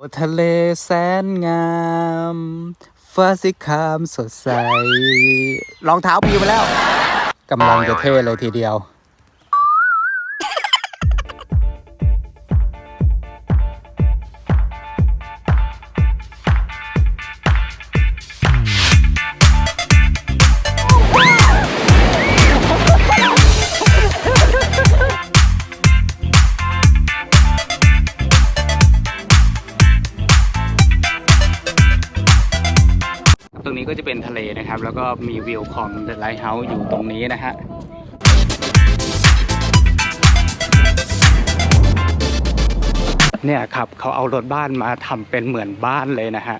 โอทะเลแสนงามฟ้าสีครามสดใส รองเท้าปิวไปแล้ว กำลังจะเท่เลยทีเดียว ก็จะเป็นทะเลนะครับ แล้วก็มีวิวของเดอะไลท์เฮาส์อยู่ตรงนี้นะฮะเนี่ยครับเขาเอารถบ้านมาทำเป็นเหมือนบ้านเลยนะฮะ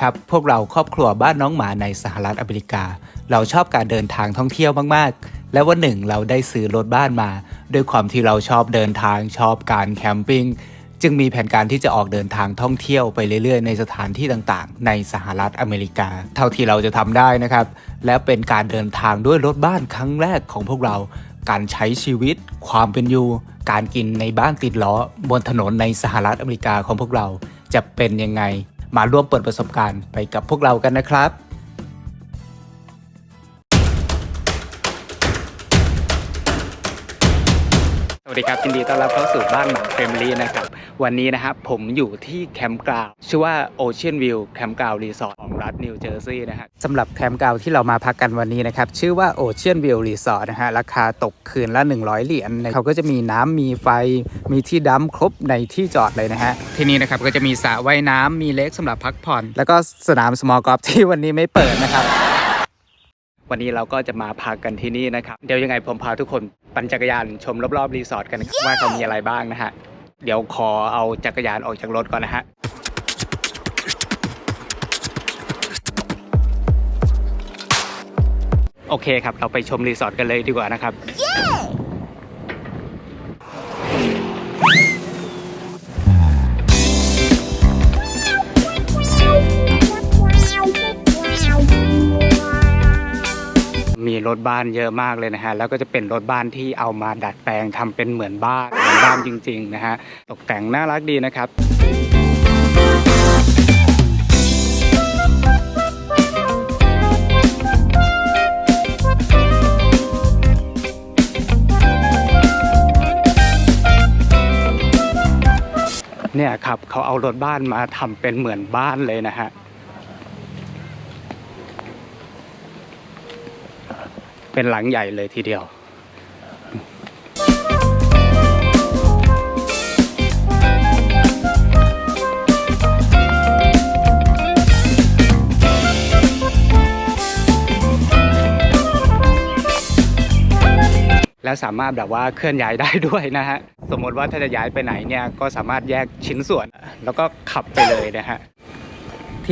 ครับ พวกเราครอบครัวบ้านน้องหมาในสหรัฐอเมริกา เราชอบการเดินทางท่องเที่ยวมากๆ และวันหนึ่งเราได้ซื้อรถบ้านมา ด้วยความที่เราชอบเดินทางชอบการแคมปิ้งจึงมีแผนการที่จะออกเดินทางท่องเที่ยวไปเรื่อยๆ ในสถานที่ต่างๆ ในสหรัฐอเมริกา เท่าที่เราจะทำได้นะครับ และเป็นการเดินทางด้วยรถบ้านครั้งแรกของพวกเรา การใช้ชีวิต ความเป็นอยู่ การกินในบ้านติดล้อบนถนนในสหรัฐอเมริกาของพวกเราจะเป็นยังไง มาร่วมเปิดประสบการณ์ไปกับพวกเรากันนะครับ ดีครับยินดีต้อนรับเข้าสู่บ้านหมาเฟมิลี่นะครับ วันนี้นะครับผมอยู่ที่แคมป์กราวชื่อว่า Ocean View แคมป์กราวรีสอร์ทของรัฐนิวเจอร์ซีย์นะฮะสำหรับแคมป์กราวที่เรามาพักกันวันนี้นะครับ ชื่อว่า Ocean View Resort นะฮะราคาตกคืนละ 100 เหรียญเขาก็จะมีน้ำมีไฟมีที่ดัมครบในที่จอดเลยนะฮะที่นี่นะครับก็จะมีสระว่ายน้ำมีเลคสำหรับพักผ่อน แล้วก็สนามสมอลกอล์ฟที่วันนี้ไม่เปิดนะครับ วันนี้เราก็จะมาพักกันที่นี่นะครับ เดี๋ยวยังไงผมพาทุกคนปั่นจักรยานชมรอบๆรีสอร์ทกันนะครับว่าเขามีอะไรบ้างนะฮะ เดี๋ยวขอเอาจักรยานออกจากรถก่อนนะฮะโอเคครับ เราไปชมรีสอร์ทกันเลยดีกว่านะครับมี รถบ้านเยอะมากเลยนะฮะแล้วก็จะเป็นรถบ้านที่เอามาดัดแปลงทำเป็นเหมือนบ้านเหมือนบ้านจริง ๆ นะฮะตกแต่งน่ารักดีนะครับเนี่ยครับเขาเอารถบ้านมาทำเป็นเหมือนบ้านเลยนะฮะ เป็นหลังใหญ่เลยทีเดียว แล้วสามารถแบบว่าเคลื่อนย้ายได้ด้วยนะฮะ สมมติว่าถ้าจะย้ายไปไหนเนี่ย ก็สามารถแยกชิ้นส่วน แล้วก็ขับไปเลยนะฮะ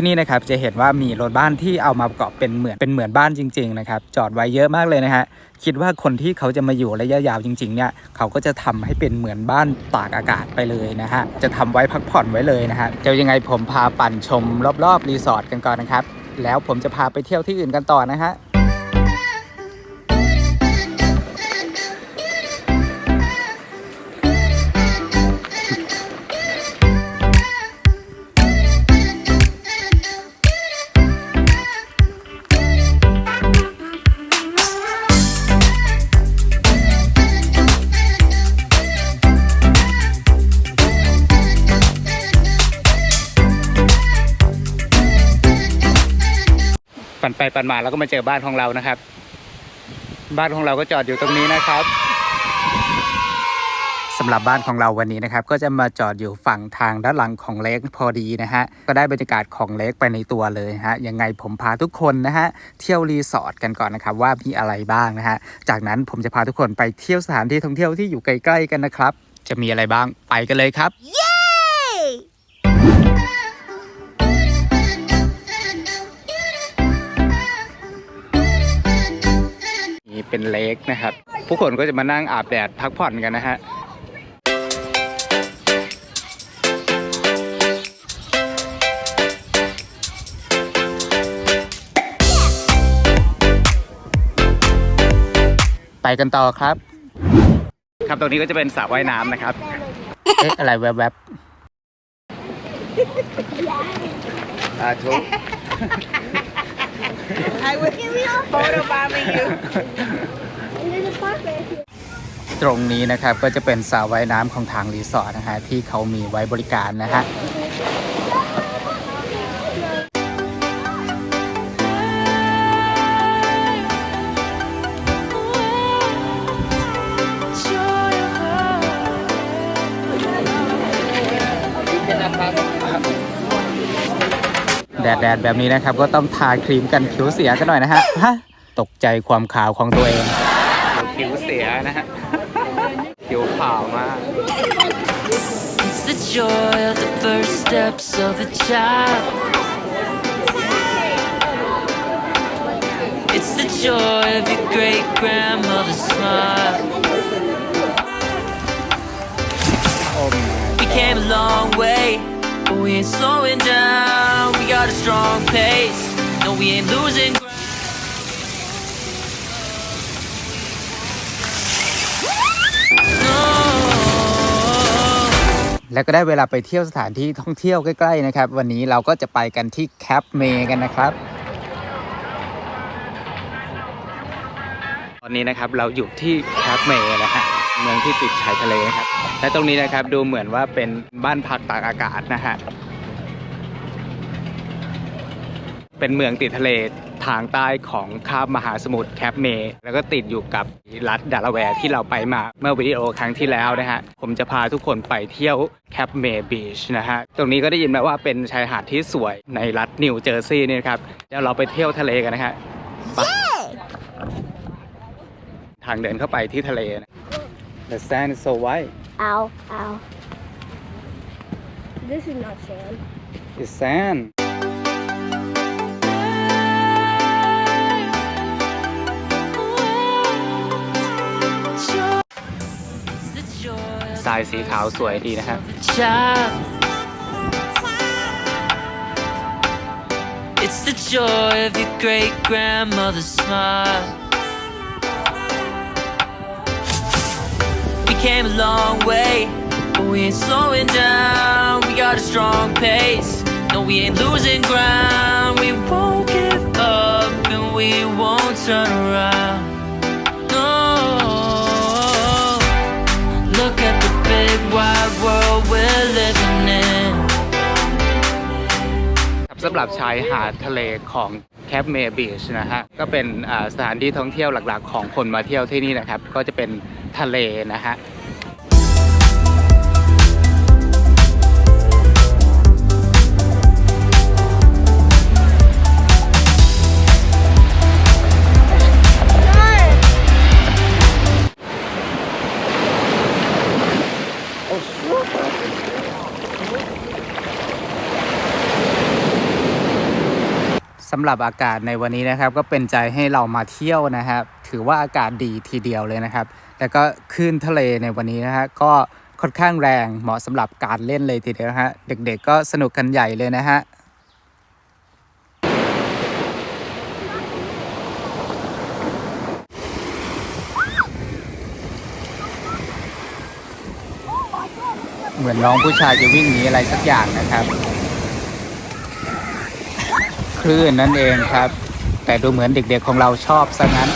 ที่นี่นะครับจะเห็นว่ามีรถบ้านที่เอามาประกอบเป็นเหมือนเป็นเหมือนบ้านจริง ๆ นะครับ จอดไว้เยอะมากเลยนะฮะคิดว่าคนที่เขาจะมาอยู่ระยะยาวจริง ๆ เนี่ยเขาก็จะทำให้เป็นเหมือนบ้านตากอากาศไปเลยนะฮะจะทำไว้พักผ่อนไว้เลยนะฮะเดี๋ยวยังไงผมพาปั่นชมรอบๆรีสอร์ทกันก่อนนะครับแล้วผมจะพาไปเที่ยวที่อื่นกันต่อนะฮะ มาแล้วก็มาเจอบ้านของเรานะครับ บ้านของเราก็จอดอยู่ตรงนี้นะครับสำหรับบ้านของเราวันนี้นะครับ ก็จะมาจอดอยู่ฝั่งทางด้านหลังของเลกพอดีนะฮะก็ได้บรรยากาศของเลกไปในตัวเลยฮะยังไงผมพาทุกคนนะฮะเที่ยวรีสอร์ทกันก่อนนะครับว่ามีอะไรบ้างนะฮะจากนั้นผมจะพาทุกคนไปเที่ยวสถานที่ท่องเที่ยวที่อยู่ใกล้ๆกันนะครับ จะมีอะไรบ้างไปกันเลยครับ นี่เป็นเลกนะครับ ผู้คนก็จะมานั่งอาบแดดพักผ่อนกันนะฮะไปกันต่อครับ ครับตรงนี้ก็จะเป็นสระว่ายน้ำนะครับ เอ๊ะ อะไรแวบอาทุก I was photobombing you. ๆตรงนี้นะครับก็จะเป็นสระว่ายน้ำของทางรีสอร์ทนะฮะที่เขามีไว้บริการนะฮะแดดแดดๆแบบนี้นะครับ ก็ต้องทาครีมกันผิวเสียกันหน่อยนะฮะฮะตกใจความขาวของตัวเองผิวเสียนะฮะผิวขาวมาก It's the joy of the first steps of a child. It's the joy of your great grandmother's smile. โอ้ We came a long way, but we ain't slowing down. We got a strong pace. No, we ain't losing ground. แล้วก็ได้เวลาไปเที่ยวสถานที่ท่องเที่ยวใกล้ ๆ นะครับ วันนี้เราก็จะไปกันที่แคปเมกันนะครับ ตอนนี้นะครับเราอยู่ที่แคปเมนะฮะ เมืองที่ติดชายทะเลนะครับ และตรงนี้นะครับดูเหมือนว่าเป็นบ้านพักตากอากาศนะฮะ เป็นเมืองติดทะเลทางใต้ของคาบมหาสมุทรแคปเมย์แล้วก็ติดอยู่กับรัฐดาลาแวร์ที่เราไปมาเมื่อวิดีโอครั้งที่แล้วนะฮะ ผมจะพาทุกคนไปเที่ยวแคปเมย์บีชนะฮะ ตรงนี้ก็ได้ยินมาว่าเป็นชายหาดที่สวยในรัฐนิวเจอร์ซีย์นี่นะครับเดี๋ยวเราไปเที่ยวทะเลกันนะฮะไปทางเดินเข้าไปที่ทะเลนะ The sand is so white Ow, ow. This is not sand. It's sand It's the joy of ทรายสีขาวสวยดีนะฮะ a child. It's the joy of your great grandmother's smile. Came a long way, but we ain't slowing down. We got a strong pace. No, we ain't losing ground. We won't give up and we won't turn around. No. Look at the big wide world we're living in. ครับสำหรับชายหาดทะเลของแคปเมย์บีชนะฮะ ก็เป็นอ่าสถานที่ท่องเที่ยวหลักๆ ของคนมาเที่ยวที่นี่นะครับ ก็จะเป็นทะเลนะฮะ สำหรับอากาศในวันนี้นะครับ ก็เป็นใจให้เรามาเที่ยวนะครับ ถือว่าอากาศดีทีเดียวเลยนะครับ แล้วก็คลื่นทะเลในวันนี้นะฮะก็ค่อนข้างแรงเหมาะสำหรับการเล่นเลยทีเดียวะฮะเด็กๆก็สนุกกันใหญ่เลยนะฮะเหมือนน้องผู้ชายจะวิ่งหนีอะไรสักอย่างนะครับ คลื่นนั่นเองครับ แต่ดูเหมือนเด็กๆของเราชอบซะงั้น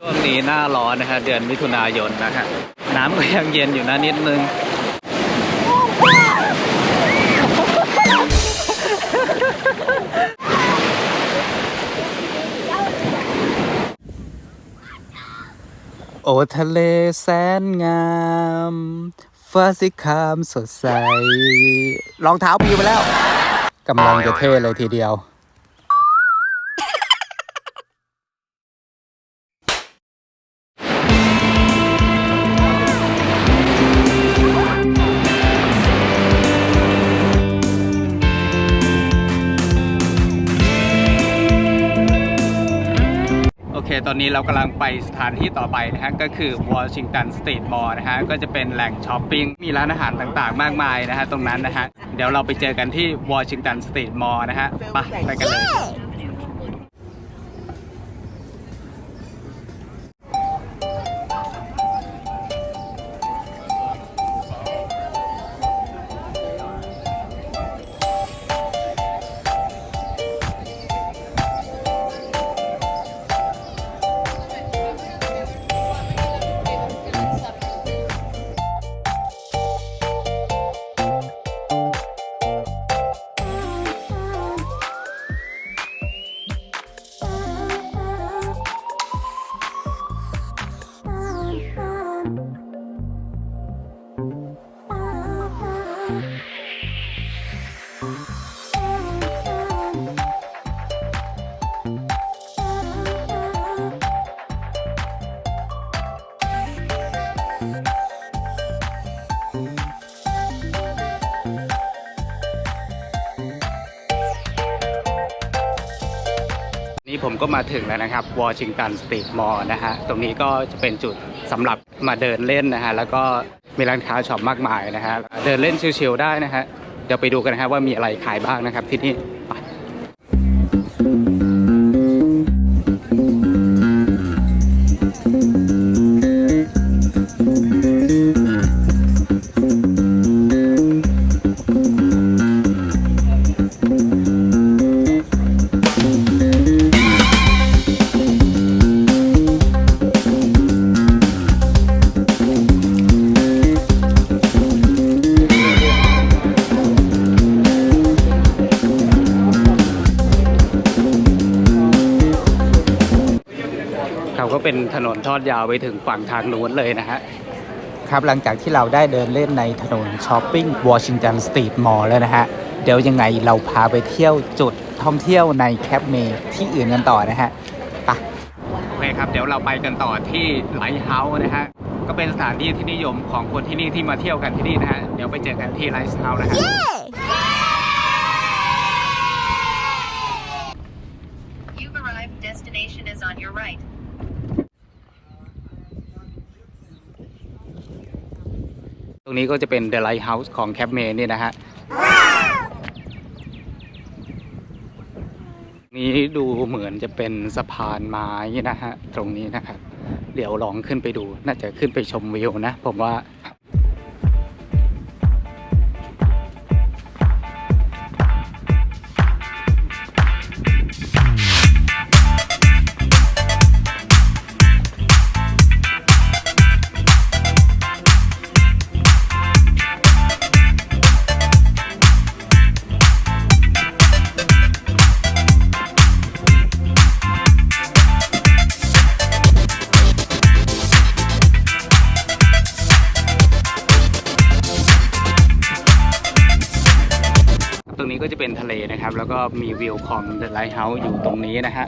ช่วงนี้หน้าร้อนนะฮะเดือนมิถุนายนนะฮะน้ำก็ยังเย็นอยู่นะนิดนึง โอทะเลแสนงามฟ้าสีครามสดใส รองเท้าปิวไปแล้ว กำลังจะเท่เลยทีเดียว ตอนนี้เรากำลังไปสถานที่ต่อไปนะฮะก็คือวอชิงตันสตรีทมอลล์นะฮะก็จะเป็นแหล่งช้อปปิ้งมีร้านอาหารต่างๆ มากมายนะฮะตรงนั้นนะฮะเดี๋ยวเราไปเจอกันที่วอชิงตันสตรีทมอลล์นะฮะไปไปกันเลย นี่ผมก็มาถึงแล้วนะครับวอชิงตันสตรีทมอลล์นะฮะตรงนี้ก็จะเป็นจุดสำหรับมาเดินเล่นนะฮะแล้วก็ มีร้านค้าช็อปมากมายนะฮะเดินเล่นชิลๆได้นะฮะเดี๋ยวไปดูกันนะฮะว่ามีอะไรขายบ้างนะครับที่นี่ เขาก็เป็นถนนทอดยาวไปถึงฝั่งทางนู้นเลยนะฮะครับหลังจากที่เราได้เดินเล่นในถนนช้อปปิ้งวอชิงตันสตรีทมอลล์แล้วนะฮะ เดี๋ยวยังไงเราพาไปเที่ยวจุดท่องเที่ยวในแคปเมย์ที่อื่นกันต่อนะฮะไปโอเคครับ เดี๋ยวเราไปกันต่อที่ไลท์เฮาส์นะฮะ ก็เป็นสถานที่ที่นิยมของคนที่นี่ที่มาเที่ยวกันที่นี่นะฮะ เดี๋ยวไปเจอกันที่ไลท์เฮาส์นะฮะ You've arrived. Destination is on your right. ตรง นี้ก็จะเป็น The Lighthouse ของแคปเมนี่นะฮะนี้ดูเหมือนจะเป็นสะพานไม้นะฮะ ตรงนี้นะครับ เดี๋ยวลองขึ้นไปดู น่าจะขึ้นไปชมวิวนะ ผมว่า เป็นทะเลนะครับ แล้วก็มีวิวของ The Lighthouse อยู่ตรงนี้นะฮะ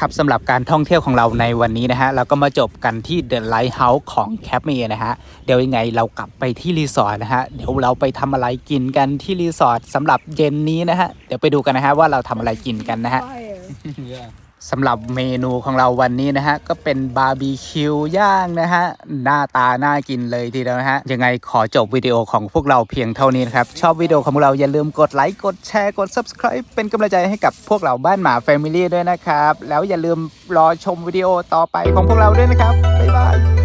ครับสำหรับการท่องเที่ยวของเราในวันนี้นะฮะเราก็มาจบกันที่ The Lighthouse ของแคปเมนะฮะเดี๋ยวยังไงเรากลับไปที่รีสอร์ทนะฮะเดี๋ยวเราไปทำอะไรกินกันที่รีสอร์ทสำหรับเย็นนี้นะฮะเดี๋ยวไปดูกันนะฮะว่าเราทำอะไรกินกันนะฮะ สำหรับเมนูของเราวันนี้นะฮะ ก็เป็นบาร์บีคิวย่างนะฮะ หน้าตาน่ากินเลยทีเดียวนะฮะ ยังไงขอจบวิดีโอของพวกเราเพียงเท่านี้นะครับ ชอบวิดีโอของเราอย่าลืมกดไลค์ กดแชร์ กด Subscribe เป็นกำลังใจให้กับพวกเราบ้านหมา Family ด้วยนะครับ แล้วอย่าลืมรอชมวิดีโอต่อไปของพวกเราด้วยนะครับ บ๊ายบาย